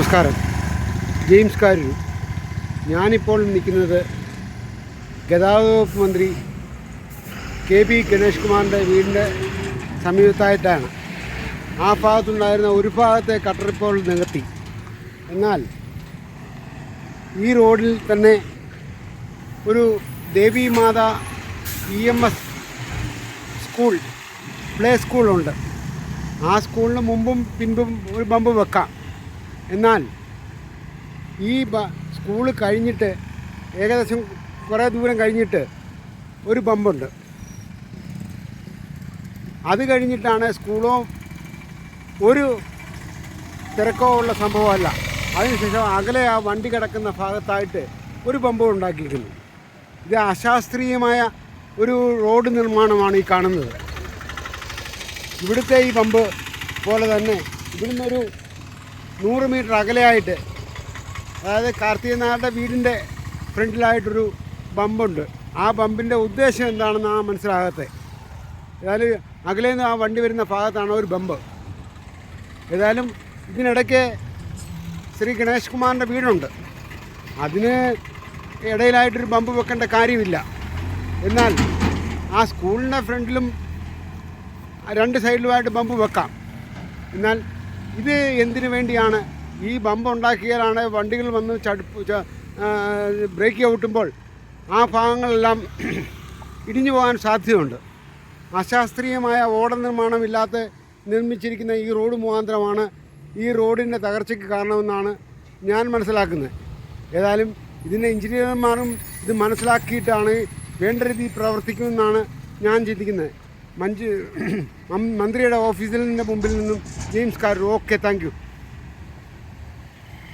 നമസ്കാരം. ജെയിംസ് കാരൂർ. ഞാനിപ്പോൾ നിൽക്കുന്നത് ഗതാഗത വകുപ്പ് മന്ത്രി കെ പി ഗണേഷ് കുമാറിന്റെ വീടിന്റെ സമീപത്തായിട്ടാണ്. ആ ഭാഗത്തുണ്ടായിരുന്ന ഒരു ഭാഗത്തെ കട്ടർ ഇപ്പോൾ നികത്തി. എന്നാൽ ഈ റോഡിൽ തന്നെ ഒരു Devi Mata E M S school play സ്കൂളുണ്ട് ആ സ്കൂളിന് മുമ്പും പിൻപും ഒരു ബമ്പ് വെക്കാം. എന്നാൽ ഈ സ്കൂൾ കഴിഞ്ഞിട്ട് ഏകദേശം കുറേ ദൂരം കഴിഞ്ഞിട്ട് ഒരു ബമ്പുണ്ട്. അത് കഴിഞ്ഞിട്ടാണ് സ്കൂളോ ഒരു തിരക്കോ ഉള്ള സംഭവമല്ല. അതിനുശേഷം അകലെ ആ വണ്ടി കിടക്കുന്ന ഭാഗത്തായിട്ട് ഒരു ബമ്പ് ഉണ്ടാക്കിയിരിക്കുന്നു. ഇത് അശാസ്ത്രീയമായ ഒരു റോഡ് നിർമ്മാണമാണ് ഈ കാണുന്നത്. ഇവിടുത്തെ ഈ പമ്പ് പോലെ തന്നെ ഇവിടുന്ന് ഒരു നൂറ് മീറ്റർ അകലെയായിട്ട് അതായത് കാർത്തികനാഥന്റെ വീടിന്റെ ഫ്രണ്ടിലായിട്ടൊരു ബമ്പുണ്ട്. ആ ബമ്പിന്റെ ഉദ്ദേശം എന്താണെന്ന് ആ മനസ്സിലാകത്തെ? ഏതായാലും അകലെ നിന്ന് ആ വണ്ടി വരുന്ന ഭാഗത്താണ് ഒരു ബമ്പ്. ഏതായാലും ഇതിനിടയ്ക്ക് ശ്രീ ഗണേഷ് കുമാറിന്റെ വീടുണ്ട്. അതിന് ഇടയിലായിട്ടൊരു ബമ്പ് വെക്കേണ്ട കാര്യമില്ല. എന്നാൽ ആ സ്കൂളിന്റെ ഫ്രണ്ടിലും രണ്ട് സൈഡിലുമായിട്ട് ബമ്പ് വെക്കാം. എന്നാൽ ഇത് എന്തിനു വേണ്ടിയാണ്? ഈ ബമ്പ് ഉണ്ടാക്കിയാലാണ് വണ്ടികൾ വന്ന് ചടുപ്പ് ബ്രേക്ക് ചവിട്ടുമ്പോൾ ആ ഭാഗങ്ങളെല്ലാം ഇടിഞ്ഞു പോകാൻ സാധ്യതയുണ്ട്. അശാസ്ത്രീയമായ ഓട നിർമ്മാണമില്ലാത്ത നിർമ്മിച്ചിരിക്കുന്ന ഈ റോഡ് മുഖാന്തരമാണ് ഈ റോഡിന്റെ തകർച്ചയ്ക്ക് കാരണമെന്നാണ് ഞാൻ മനസ്സിലാക്കുന്നത്. ഏതായാലും ഇതിന്റെ എഞ്ചിനീയർമാരും ഇത് മനസ്സിലാക്കിയിട്ടാണ് വേണ്ട രീതിയിൽ പ്രവർത്തിക്കുമെന്നാണ് ഞാൻ ചിന്തിക്കുന്നത്. മഞ്ച് മന്ത്രിയുടെ ഓഫീസിൽ നിന്ന് മുമ്പിൽ നിന്നും ജെയിംസ് കാർ ഓക്കെ താങ്ക്